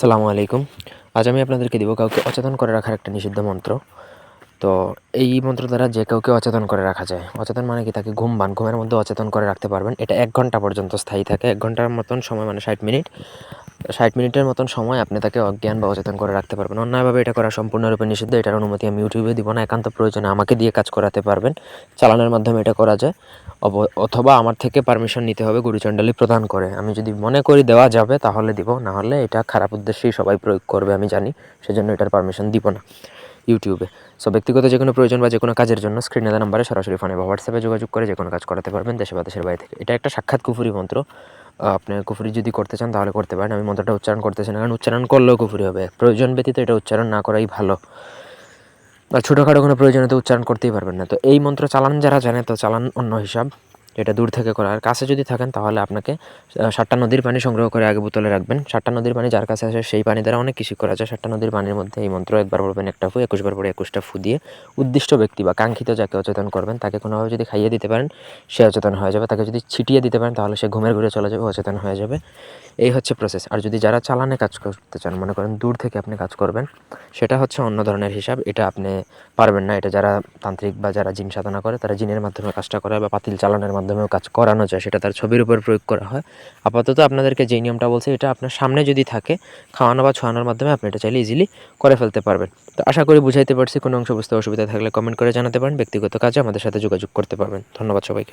সালামু আলাইকুম। আজ আমি আপনাদেরকে দিব কাউকে অচেতন করে রাখার একটা নিষিদ্ধ মন্ত্র। তো এই মন্ত্র দ্বারা যে কাউকে অচেতন করে রাখা যায়, অচেতন মানে কি? তাকে ঘুম বান ঘুমের মধ্যে অচেতন করে রাখতে পারবেন। এটা এক ঘণ্টা পর্যন্ত স্থায়ী থাকে, এক ঘণ্টার মতন সময় মানে ষাট মিনিট। ষাট মিনিটের মতন সময় আপনি তাকে অজ্ঞান বা অচেতন করে রাখতে পারবেন। অন্যায়ভাবে এটা করা সম্পূর্ণরূপে নিষিদ্ধ। এটার অনুমতি আমি ইউটিউবে দিব না। একান্ত প্রয়োজনে আমাকে দিয়ে কাজ করাতে পারবেন। চালানোর মাধ্যমে এটা করা যায়। অথবা আমার থেকে পারমিশন নিতে হবে গুরুচণ্ডালী প্রদান করে। আমি যদি মনে করি দেওয়া যাবে তাহলে দিব। না হলে এটা খারাপ উদ্দেশ্যেই সবাই প্রয়োগ করবে, আমি জানি। সেজন্য এটার পারমিশন দিব না ইউটিউবে সো, ব্যক্তিগত যে কোনো প্রয়োজন বা যে কোনো কাজের জন্য স্ক্রিনে দেওয়া নাম্বারে সরাসরি ফোনে বা হোয়াটসঅ্যাপে যোগাযোগ করে যে কোনো কাজ করাতে পারবেন দেশে বা দেশের বাইরে থেকে। এটা একটা সাক্ষাৎ কুফুরি মন্ত্র। আপনি কুফুরি যদি করতে চান, তাহলে করতে পারেন। আমি মন্ত্রটা উচ্চারণ করতেছি না, কারণ উচ্চারণ করলেও কুফুরি হবে। প্রয়োজন ব্যতীত এটা উচ্চারণ না করাই ভালো। বা ছোটোখাটো কোনো প্রয়োজনে তো উচ্চারণ করতেই পারবেন না। তো এই মন্ত্র চালান যারা জানে, তো চালান অন্য হিসাব। এটা দূর থেকে করা। আর কাছে যদি থাকেন, তাহলে আপনাকে সাতটা নদীর পানি সংগ্রহ করে আগে বোতলে রাখবেন। সাতটা নদীর পানি যার কাছে আসে, সেই পানি দ্বারা অনেক কিছু করা যায়। সাতটা নদীর পানির মধ্যে এই মন্ত্র একবার পড়বেন একটা ফু, একুশবার পরে একুশটা ফু দিয়ে উদ্দিষ্ট ব্যক্তি বা কাঙ্ক্ষিত যাকে অচেতন করবেন, তাকে কোনোভাবে যদি খাইয়ে দিতে পারেন, সে অচেতন হয়ে যাবে। তাকে যদি ছিটিয়ে দিতে পারেন, তাহলে সে ঘুমের ঘুরে চলে যাবে অচেতন হয়ে যাবে। এই হচ্ছে প্রসেস আর যদি যারা চালানে কাজ করতে চান, মনে করেন দূর থেকে আপনি কাজ করবেন, সেটা হচ্ছে অন্য ধরনের হিসাব। এটা আপনি পারবেন না। এটা যারা তান্ত্রিক বা যারা জিন সাধনা করে, তারা জিনের মাধ্যমে কাজটা করে বা পাতিল চালানোর মাধ্যমেও কাজ করানো যায়, সেটা তার ছবির উপর প্রয়োগ করা হয়। আপাতত আপনাদেরকে যে নিয়মটা বলছে, এটা আপনার সামনে যদি থাকে, খাওয়ানো বা ছোঁয়ানোর মাধ্যমে আপনি এটা চাইলে ইজিলি করে ফেলতে পারবেন। তো আশা করি বুঝাইতে পারছি, কোনো অংশ বুঝতে অসুবিধা থাকলে কমেন্ট করে জানাতে পারেন, ব্যক্তিগত কাজে আমাদের সাথে যোগাযোগ করতে পারবেন। ধন্যবাদ সবাইকে।